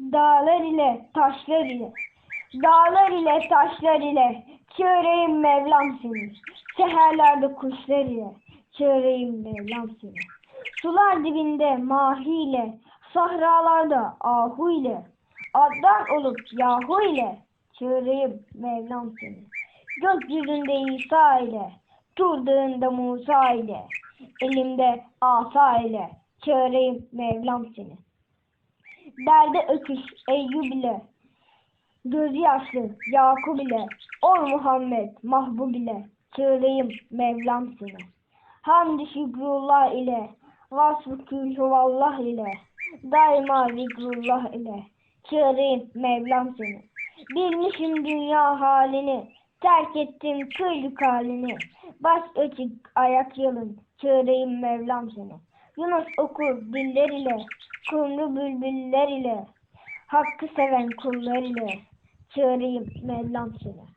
Dağlar ile taşlar ile. Dağlar ile taşlar ile. Çağırayım Mevlam seni Seherlerde kuşlar ile. Çağırayım Mevlam seni Sular dibinde mahiyle Sahralarda ahu ile. Addan olup yahu ile. Çağırayım Mevlam seni Gökyüzünde İsa ile. Tur dağında Musa ile. Elimde asa ile. Çağırayım Mevlam seni Derde öküş Eyyub ile. Gözü yaşlı Yakup ile. Ol Muhammed Mahbub ile. Çağırayım Mevlam seni Hamd-i şükrullah ile. Vasfı külhuvallah ile. Daima zikrullah ile. Çağırayım Mevlam seni Bilmişim dünya halini. Terk ettim köylük halini Baş açık ayak yalın Çağırayım Mevlam seni Yunus okur diller ile Kumru bülbüller ile Hakkı seven kullar ile Çağırayım Mevlam seni